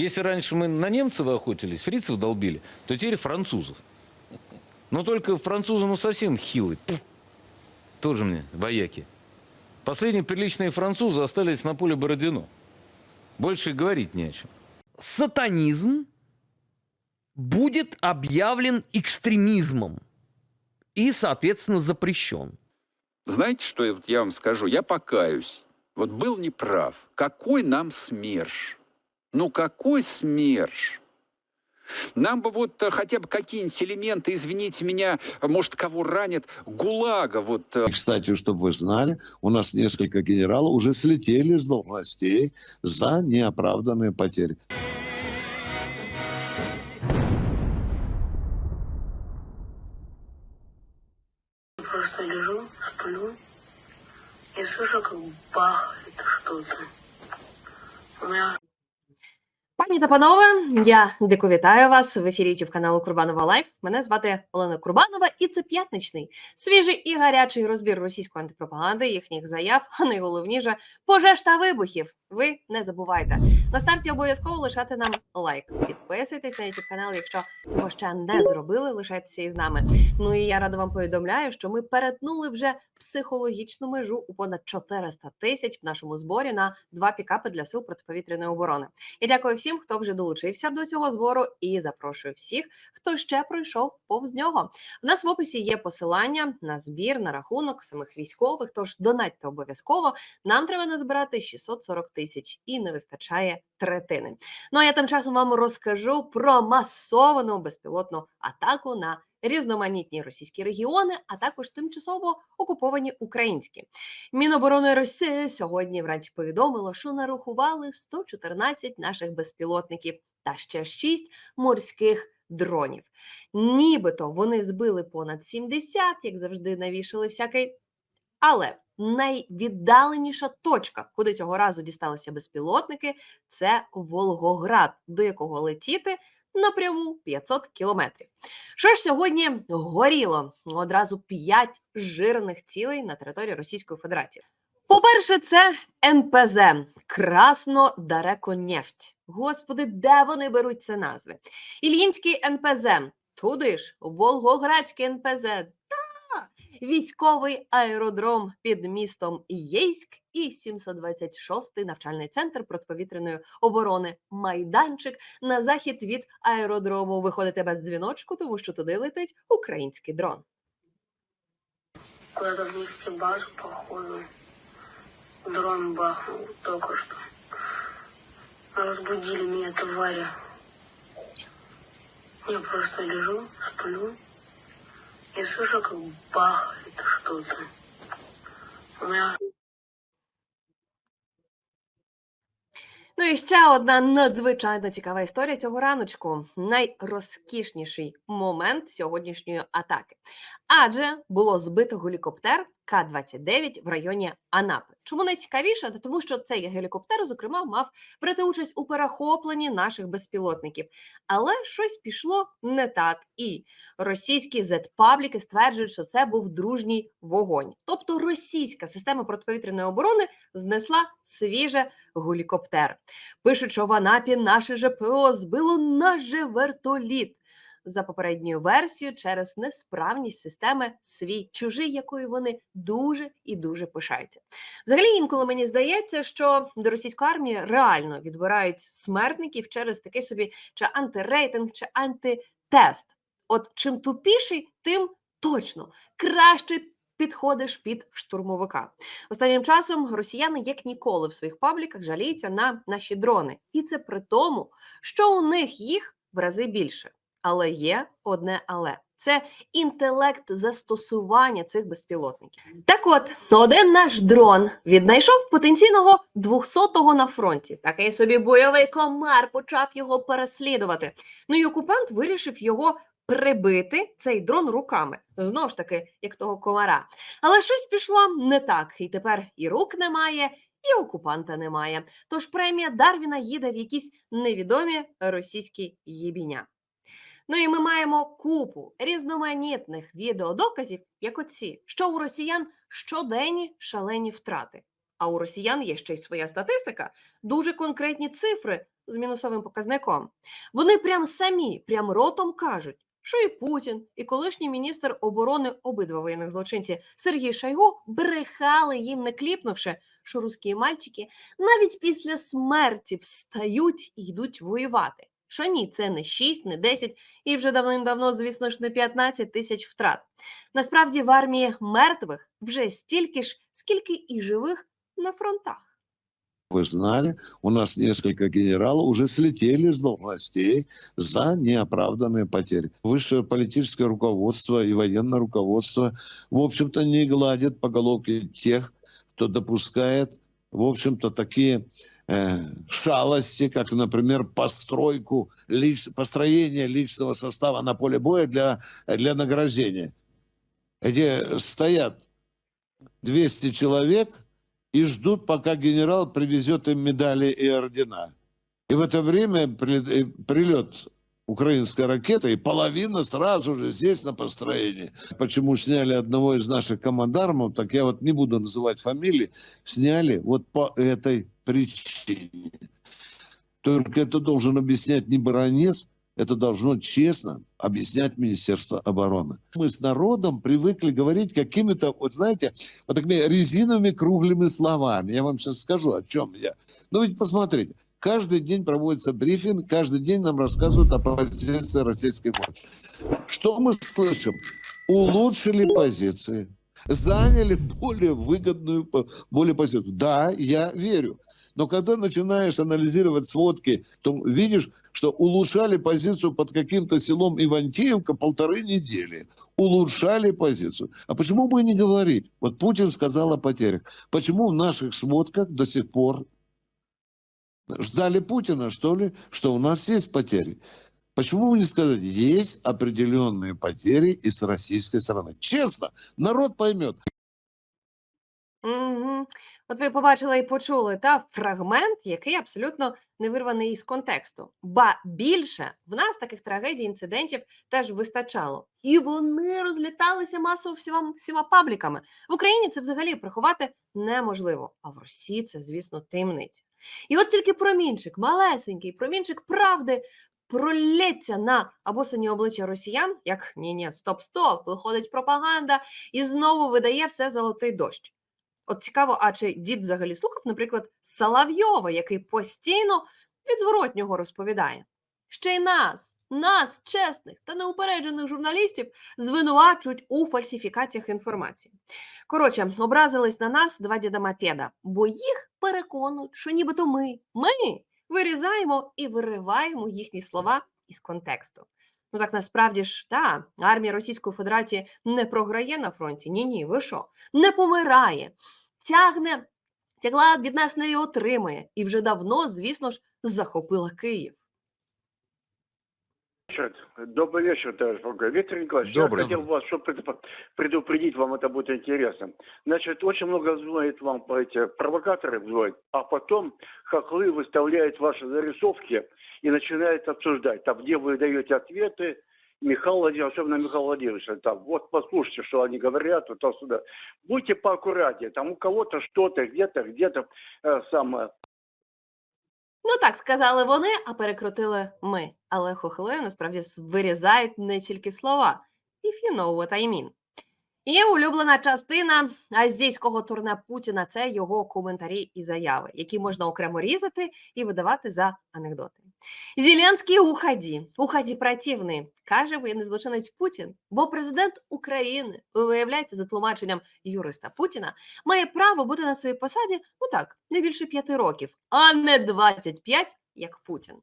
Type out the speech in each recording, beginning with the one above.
Если раньше мы на немцев охотились, фрицев долбили, то теперь французов. Но только французы ну совсем хилые. Пф. Тоже мне вояки. Последние приличные французы остались на поле Бородино. Больше и говорить не о чем. сатанизм будет объявлен экстремизмом и, соответственно, запрещен. Знаете, что я вам скажу? Я покаюсь. Вот был неправ. Какой нам СМЕРШ? Ну, какой СМЕРШ? Нам бы вот э, хотя бы какие-нибудь элементы, извините меня, может, кого ранят, ГУЛАГа, вот э, И, Кстати, чтобы вы знали, у нас несколько генералов уже слетели с должностей за неоправданные потери. Та панове, я дико вітаю вас в ефірі YouTube каналу Курбанова Лайф. Мене звати Олена Курбанова, і це п'ятничний свіжий і гарячий розбір російської антипропаганди, їхніх заяв, а найголовніше пожеж та вибухів. Ви не забувайте на старті обов'язково лишати нам лайк. Підписуйтесь на YouTube канал, якщо цього ще не зробили. Лишайтеся із нами. Ну і я рада вам повідомляю, що ми перетнули вже психологічну межу у понад 400 тисяч в нашому зборі на два пікапи для сил протиповітряної оборони. Я дякую всім, хто вже долучився до цього збору, і запрошую всіх, хто ще пройшов повз нього. В нас в описі є посилання на збір на рахунок самих військових. Тож донатьте обов'язково. Нам треба назбирати 640 тисяч і не вистачає третини. Ну а я тим часом вам розкажу про масовану безпілотну атаку на. Різноманітні російські регіони, а також тимчасово окуповані українські. Міноборони Росії сьогодні вранці повідомило, що нарахували 114 наших безпілотників та ще 6 морських дронів. Нібито вони збили понад 70, як завжди навішали всякий. Але найвіддаленіша точка, куди цього разу дісталися безпілотники, це Волгоград, до якого летіти напряму 500 кілометрів. Що ж сьогодні горіло? Одразу 5 жирних цілей на території Російської Федерації. По-перше, це НПЗ Краснодареконефть. Господи, де вони беруть це назви? Ільїнський НПЗ, туди ж, Волгоградський НПЗ, військовий аеродром під містом Єйськ і 726-й навчальний центр протиповітряної оборони майданчик на захід від аеродрому. Виходите без дзвіночку, тому що туди летить український дрон. куда-то в нефтебазу, походу. Дрон бахнул только что. Разбудили меня твари. Я просто лежу, сплю и слышу, как бахает что-то. У меня Ну і ще одна надзвичайно цікава історія цього раночку. Найрозкішніший момент сьогоднішньої атаки. Адже було збито гелікоптер К-29 в районі Анапи. Чому найцікавіше? Тому що цей гелікоптер, зокрема, мав брати участь у перехопленні наших безпілотників. Але щось пішло не так. І російські зет-пабліки стверджують, що це був дружній вогонь. Тобто російська система протиповітряної оборони знесла свіже гелікоптер. Пишуть, що в Анапі наше ЖПО збило наш же вертоліт. За попередньою версією, через несправність системи свій чужий, якою вони дуже і дуже пишаються. Взагалі, інколи мені здається, що до російської армії реально відбирають смертників через такий собі чи антирейтинг, чи антитест. От чим тупіший, тим точно краще підходиш під штурмовика. Останнім часом росіяни як ніколи в своїх пабліках жаліються на наші дрони, і це при тому, що у них їх в рази більше. Але є одне але. Це інтелект застосування цих безпілотників. Так от, один наш дрон віднайшов потенційного 200-го на фронті. Такий собі бойовий комар почав його переслідувати. Ну і окупант вирішив його прибити цей дрон руками. Знову ж таки, як того комара. Але щось пішло не так, і тепер і рук немає, і окупанта немає. Тож премія Дарвіна їде в якісь невідомі російські єбіня. Ну і ми маємо купу різноманітних відеодоказів, як оці, що у росіян щоденні шалені втрати. А у росіян є ще й своя статистика, дуже конкретні цифри з мінусовим показником. Вони прям самі, прям ротом кажуть, що і Путін, і колишній міністр оборони обидва воєнних злочинці Сергій Шойгу брехали їм, не кліпнувши, що русські мальчики навіть після смерті встають і йдуть воювати Що ні, це не 6, не 10 і вже давним-давно, звісно ж, не 15 тисяч втрат. Насправді в армії мертвих вже стільки ж, скільки і живих на фронтах. Вы знали, у нас несколько генералов уже слетели с должностей за неоправданные потери. Высшее политическое руководство и военное руководство, в общем-то, не гладит по головке тех, кто допускает, в общем-то, такие э, шалости, как, например, постройку, лич- построение личного состава на поле боя для, для награждения, где стоят 200 человек и ждут, пока генерал привезет им медали и ордена. И в это время при- прилет украинской ракеты, и половина сразу же здесь на построении. Почему сняли одного из наших командармов, так я вот не буду называть фамилии, сняли вот по этой причине. Только это должен объяснять не баронец, это должно честно объяснять Министерство обороны. Мы с народом привыкли говорить какими-то, вот знаете, вот такими резиновыми круглыми словами. Я вам сейчас скажу, о чем я. Ну ведь посмотрите, каждый день проводится брифинг, каждый день нам рассказывают о позиции российской власти. Что мы слышим? Улучшили позиции, заняли более выгодную, более позицию. Да, я верю. Но когда начинаешь анализировать сводки, то видишь, что улучшали позицию под каким-то селом Ивантеевка полторы недели. Улучшали позицию. А почему бы и не говорить? Вот Путин сказал о потерях. Почему в наших сводках до сих пор ждали Путина, что ли, что у нас есть потери? Почему бы не сказать, есть определенные потери и с российской стороны? Честно, народ поймет. Угу. От ви побачили і почули та фрагмент, який абсолютно не вирваний із контексту. Ба більше в нас таких трагедій, інцидентів теж вистачало, і вони розліталися масово всіма, всіма пабліками. В Україні це взагалі приховати неможливо, а в Росії це, звісно, таємниця. І от тільки промінчик, малесенький промінчик правди. Пролється на обосані обличчя росіян, як ні, ні, стоп, стоп, виходить пропаганда, і знову видає все золотий дощ. От цікаво, а чи дід взагалі слухав, наприклад, Соловйова, який постійно від зворотнього розповідає. Ще й нас, нас, чесних та неупереджених журналістів, звинувачують у фальсифікаціях інформації. Коротше, образились на нас два діда Мапеда, бо їх переконують, що нібито ми, ми вирізаємо і вириваємо їхні слова із контексту. Ну так насправді ж та армія Російської Федерації не програє на фронті. Ні, ні, ви що? Не помирає, тягне, тягла від нас не отримає, і вже давно, звісно ж, захопила Київ. Вечер. Добрый вечер, товарищ прокурор. Виктор Николаевич, Добрый. я хотел вас чтобы предупредить, вам это будет интересно. Значит, очень много звонит вам по эти провокаторы звонят, а потом хохлы выставляют ваши зарисовки и начинают обсуждать, там, где вы даете ответы, Михаил Владимирович, особенно Михаил Владимирович, там, вот послушайте, что они говорят, вот сюда. Будьте поаккуратнее, там у кого-то что-то, где-то, где-то э, самое. Ну так сказали вони, а перекрутили ми. Але хохли насправді вирізають не тільки слова. If you know what I mean. І улюблена частина азійського турне Путіна це його коментарі і заяви, які можна окремо різати і видавати за анекдоти. Зеленський уході, уході противний, каже воєнний злочинець Путін, бо президент України, виявляється, за тлумаченням юриста Путіна, має право бути на своїй посаді, ну так, не більше п'яти років, а не 25, як Путін.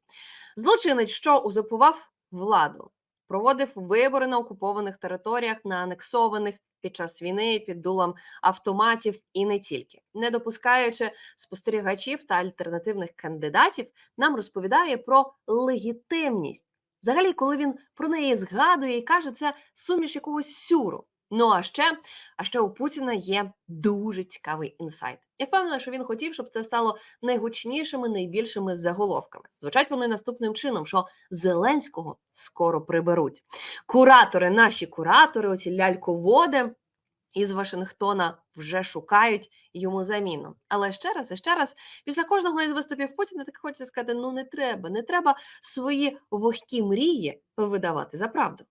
Злочинець, що узурпував владу, проводив вибори на окупованих територіях, на анексованих під час війни під дулом автоматів і не тільки, не допускаючи спостерігачів та альтернативних кандидатів, нам розповідає про легітимність. Взагалі, коли він про неї згадує і каже, це суміш якогось сюру. Ну а ще, а ще у Путіна є дуже цікавий інсайт. Я впевнена, що він хотів, щоб це стало найгучнішими, найбільшими заголовками. Звучать вони наступним чином: що Зеленського скоро приберуть. Куратори, наші куратори, оці ляльководи, із Вашингтона вже шукають йому заміну. Але ще раз і ще раз, після кожного із виступів Путіна так хочеться сказати: ну не треба, не треба свої вогкі мрії видавати за правду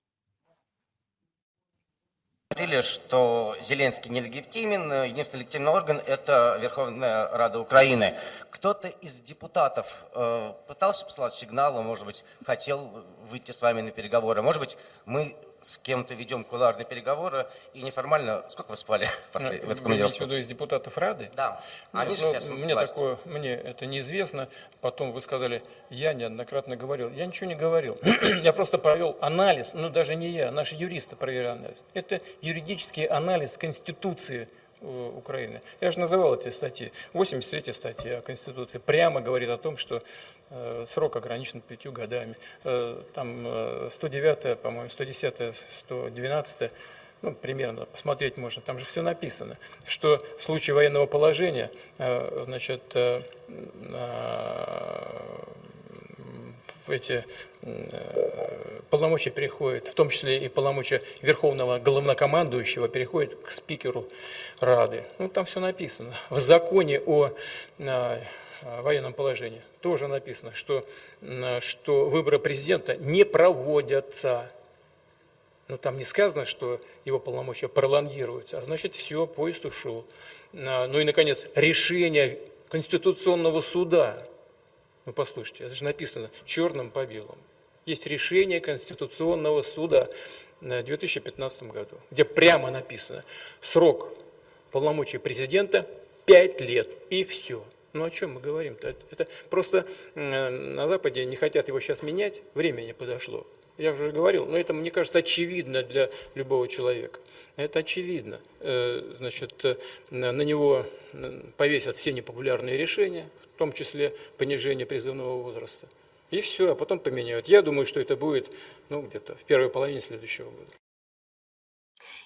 говорили, что Зеленский нелегитимен, э, единственный легитимный орган – это Верховная Рада Украины. Кто-то из депутатов э, пытался посылать сигналы, может быть, хотел выйти с вами на переговоры. Может быть, мы с кем-то ведем кулуарные переговоры и неформально… Сколько вы спали после, в эту Вы командировку? виду из депутатов Рады? Да, они Нет, же ну, сейчас мне власть. такое, мне это неизвестно. Потом вы сказали, я неоднократно говорил. Я ничего не говорил. я просто провел анализ, ну даже не я, наши юристы провели анализ. Это юридический анализ Конституции Украины. Я же называл эти статьи. 83 статья Конституции прямо говорит о том, что э, срок ограничен пятью годами. Э, там э, 109, по-моему, 110, 112 ну, примерно посмотреть можно, там же все написано, что в случае военного положения, э, значит, эти э, полномочия переходят, в том числе и полномочия верховного главнокомандующего, переходят к спикеру Рады. Ну, там все написано. В законе о э, военном положении тоже написано, что, э, что выборы президента не проводятся. Но там не сказано, что его полномочия пролонгируются, а значит, все, поезд ушел. Ну и, наконец, решение Конституционного суда. Ну, послушайте, это же написано черным по белому. Есть решение Конституционного суда в 2015 году, где прямо написано срок полномочий президента 5 лет, и все. Ну о чем мы говорим-то? Это- просто на Западе не хотят его сейчас менять, время не подошло. Я уже говорил, но это, мне кажется, очевидно для любого человека. Это очевидно. Э, Значит, э, на него повесят все непопулярные решения, в том числе понижение призывного возраста. И все, а потом поменяют. Я думаю, что это будет ну, где-то в первой половине следующего года.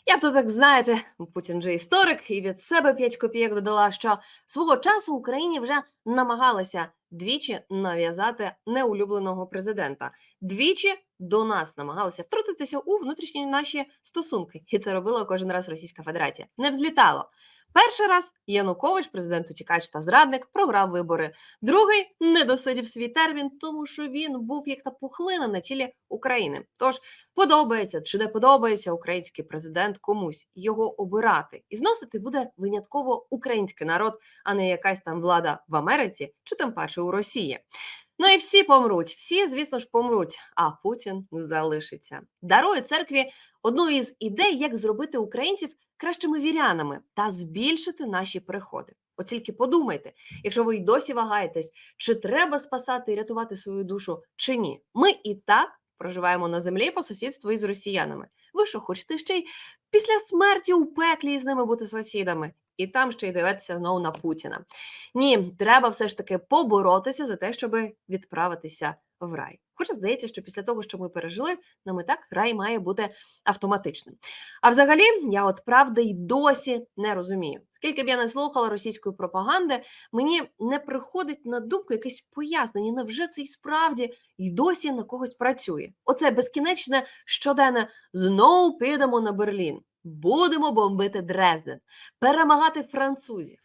Я б так знаєте, Путін же історик, і від себе 5 копійок додала, що свого часу Україні вже намагалися двічі нав'язати неулюбленого президента. Двічі до нас намагалися втрутитися у внутрішні наші стосунки, і це робила кожен раз Російська Федерація. Не взлітало. Перший раз Янукович, президент утікач та зрадник, програв вибори. Другий не досидів свій термін, тому що він був як та пухлина на тілі України. Тож подобається чи не подобається український президент комусь його обирати і зносити буде винятково український народ, а не якась там влада в Америці чи тим паче у Росії. Ну і всі помруть, всі, звісно ж, помруть, а Путін залишиться. Дарує церкві одну із ідей, як зробити українців кращими вірянами та збільшити наші приходи. От тільки подумайте, якщо ви й досі вагаєтесь, чи треба спасати і рятувати свою душу, чи ні. Ми і так проживаємо на землі по сусідству із росіянами. Ви що, хочете ще й після смерті у пеклі з ними бути сусідами? І там ще й дивитися знову на Путіна. Ні, треба все ж таки поборотися за те, щоб відправитися в рай. Хоча здається, що після того, що ми пережили, нам і так рай має бути автоматичним. А взагалі, я от правда й досі не розумію. Скільки б я не слухала російської пропаганди, мені не приходить на думку якесь пояснення, невже це й справді й досі на когось працює. Оце безкінечне щоденне знову підемо на Берлін, будемо бомбити Дрезден, перемагати французів.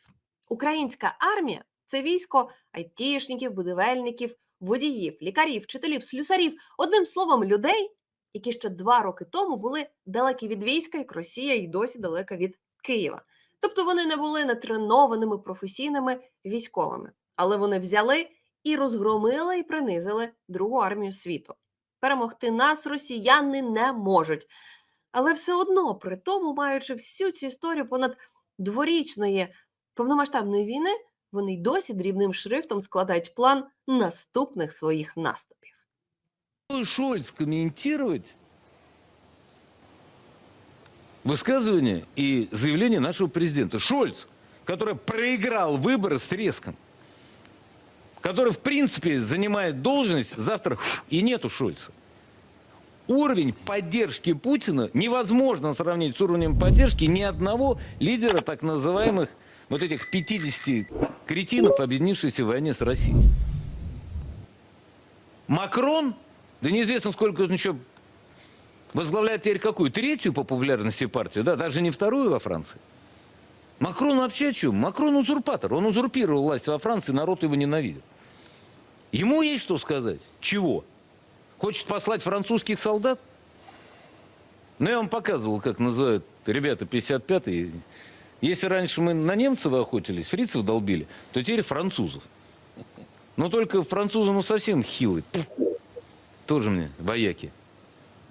Українська армія це військо айтішників, будівельників, водіїв, лікарів, вчителів, слюсарів, одним словом, людей, які ще два роки тому були далекі від війська, як Росія і досі далека від Києва. Тобто вони не були натренованими професійними військовими, але вони взяли і розгромили і принизили Другу армію світу. Перемогти нас росіяни не можуть Але все одно, при тому, маючи всю цю історію понад дворічної повномасштабної війни, вони й досі дрібним шрифтом складають план наступних своїх наступів. Шольц комментировать высказывание и заявление нашего президента. Шольц, который проиграл выборы с треском, который, в принципе, занимает должность завтра, и нету Шольца. Уровень поддержки Путина невозможно сравнить с уровнем поддержки ни одного лидера так называемых вот этих 50 кретинов, объединившихся в войне с Россией. Макрон, да неизвестно, сколько он еще Возглавляет теперь какую? Третью по популярности партию, да, даже не вторую во Франции. Макрон вообще о чем? Макрон узурпатор. Он узурпировал власть во Франции, народ его ненавидит. Ему есть что сказать? Чего? Хочет послать французских солдат? Ну, я вам показывал, как называют ребята 55-е. Если раньше мы на немцев охотились, фрицев долбили, то теперь французов. Но только французы, ну, совсем хилые. Тоже мне вояки.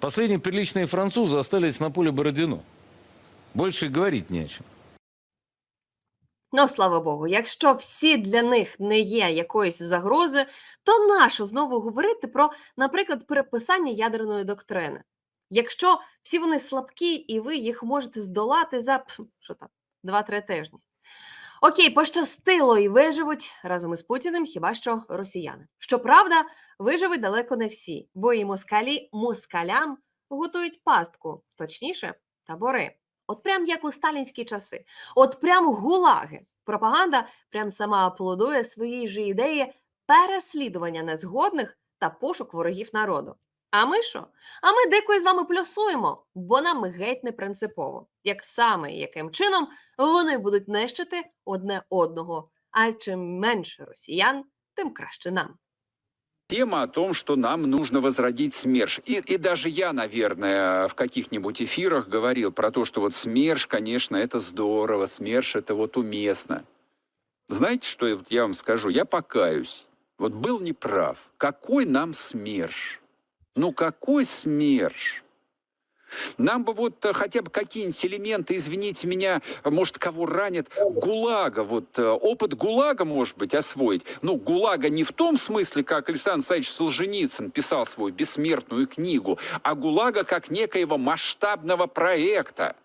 Последние приличные французы остались на поле Бородино. Больше говорить не о чем. Ну, слава Богу, якщо всі для них не є якоїсь загрози, то нащо знову говорити про, наприклад, переписання ядерної доктрини? Якщо всі вони слабкі, і ви їх можете здолати за що там, 2-3 тижні. Окей, пощастило і виживуть разом із Путіним, хіба що росіяни. Щоправда, виживуть далеко не всі, бо і москалі москалям готують пастку, точніше, табори. От прям як у сталінські часи, от прям гулаги. Пропаганда прям сама аплодує своїй же ідеї переслідування незгодних та пошук ворогів народу. А ми що? А ми дико із вами плюсуємо, бо нам геть не принципово, як саме яким чином вони будуть нищити одне одного. А чим менше росіян, тим краще нам. Тема о том, что нам нужно возродить СМЕРШ. И, и даже я, наверное, в каких-нибудь эфирах говорил про то, что вот СМЕРШ, конечно, это здорово, СМЕРШ это вот уместно. Знаете, что я- вот я вам скажу? Я покаюсь. Вот был неправ. Какой нам СМЕРШ? Ну какой СМЕРШ? Нам бы вот э, хотя бы какие-нибудь элементы, извините меня, может, кого ранят, ГУЛАГа, вот э, опыт ГУЛАГа, может быть, освоить. Ну, ГУЛАГа не в том смысле, как Александр Александрович Солженицын писал свою бессмертную книгу, а ГУЛАГа как некоего масштабного проекта.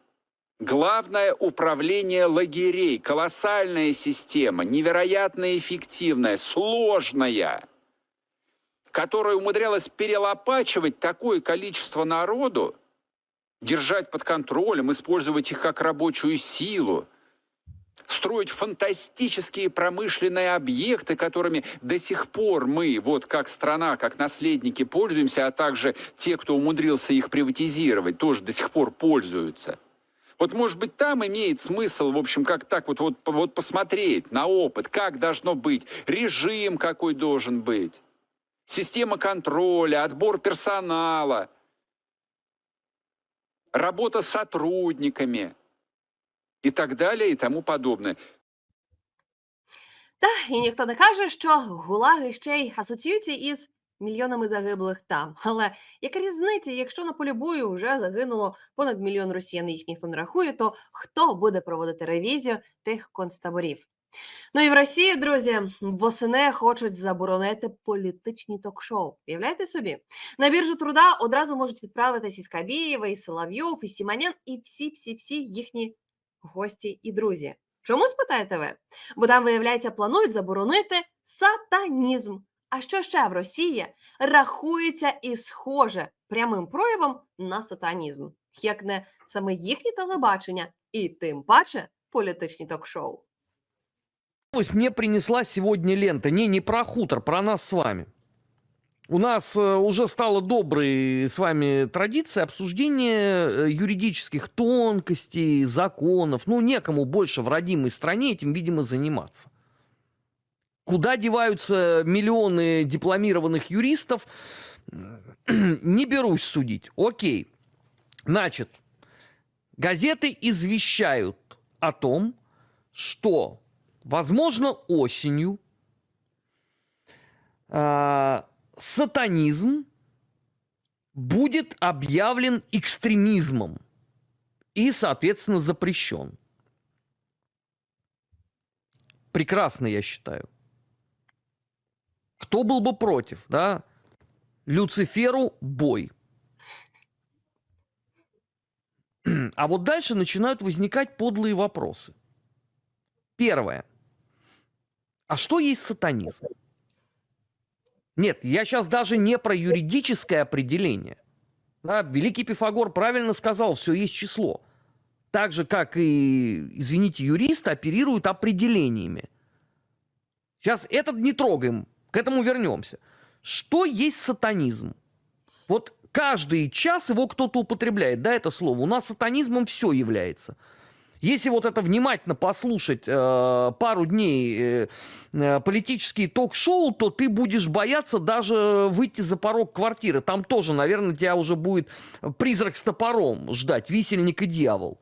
Главное управление лагерей, колоссальная система, невероятно эффективная, сложная, которая умудрялась перелопачивать такое количество народу, держать под контролем, использовать их как рабочую силу, строить фантастические промышленные объекты, которыми до сих пор мы, вот как страна, как наследники пользуемся, а также те, кто умудрился их приватизировать, тоже до сих пор пользуются. Вот, может быть, там имеет смысл, в общем, как так вот, вот, вот посмотреть на опыт, как должно быть, режим какой должен быть, система контроля, отбор персонала – работа с сотрудниками и так далее и тому подобное. Та і ніхто не каже, що гулаги ще й асоціюються із мільйонами загиблих там. Але яка різниця, якщо на полі бою вже загинуло понад мільйон росіян, їх ніхто не рахує, то хто буде проводити ревізію тих концтаборів? Ну і в Росії, друзі, восени хочуть заборонити політичні ток-шоу. Уявляєте собі? На біржу труда одразу можуть відправитись і Скабєєва, і Соловйов, і Сіманян, і всі-всі-всі їхні гості і друзі. Чому спитаєте ви? Бо там, виявляється, планують заборонити сатанізм. А що ще в Росії рахується і схоже прямим проявом на сатанізм, як не саме їхнє телебачення, і тим паче політичні ток-шоу. Новость мне принесла сегодня лента. Не, не про хутор, про нас с вами. У нас э, уже стала доброй с вами традиция обсуждения э, юридических тонкостей, законов. Ну, некому больше в родимой стране этим, видимо, заниматься. Куда деваются миллионы дипломированных юристов, не берусь судить. Окей. Значит, газеты извещают о том, что возможно, осенью а, сатанизм будет объявлен экстремизмом и, соответственно, запрещен. Прекрасно, я считаю. Кто был бы против, да? Люциферу бой. А вот дальше начинают возникать подлые вопросы. Первое. А что есть сатанизм? Нет, я сейчас даже не про юридическое определение. Да, Великий Пифагор правильно сказал, все есть число. Так же, как и, извините, юристы оперируют определениями. Сейчас этот не трогаем, к этому вернемся. Что есть сатанизм? Вот каждый час его кто-то употребляет, да, это слово. У нас сатанизмом все является. Если вот это внимательно послушать э, пару дней э, э, политические ток-шоу, то ты будешь бояться даже выйти за порог квартиры. Там тоже, наверное, тебя уже будет призрак с топором ждать, висельник и дьявол.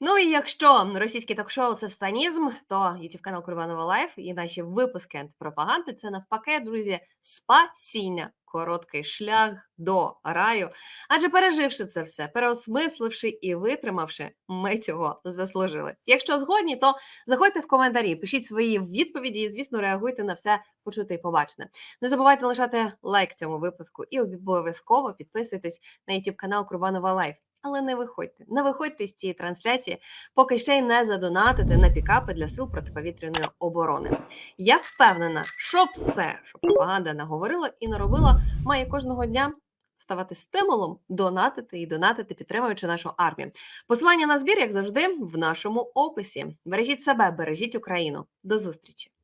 Ну і якщо російське ток-шоу це станізм, то youtube канал Курбанова Лайф і наші випуски антипропаганди це навпаки, друзі, спасіння. Короткий шлях до раю. Адже переживши це все, переосмисливши і витримавши, ми цього заслужили. Якщо згодні, то заходьте в коментарі, пишіть свої відповіді і, звісно, реагуйте на все почуте і побачене. Не забувайте лишати лайк цьому випуску і обов'язково підписуйтесь на youtube канал Курбанова Лайф. Але не виходьте, не виходьте з цієї трансляції, поки ще й не задонатите на пікапи для сил протиповітряної оборони. Я впевнена, що все, що пропаганда наговорила і наробила, має кожного дня ставати стимулом донатити і донатити, підтримуючи нашу армію. Посилання на збір, як завжди, в нашому описі. Бережіть себе, бережіть Україну. До зустрічі!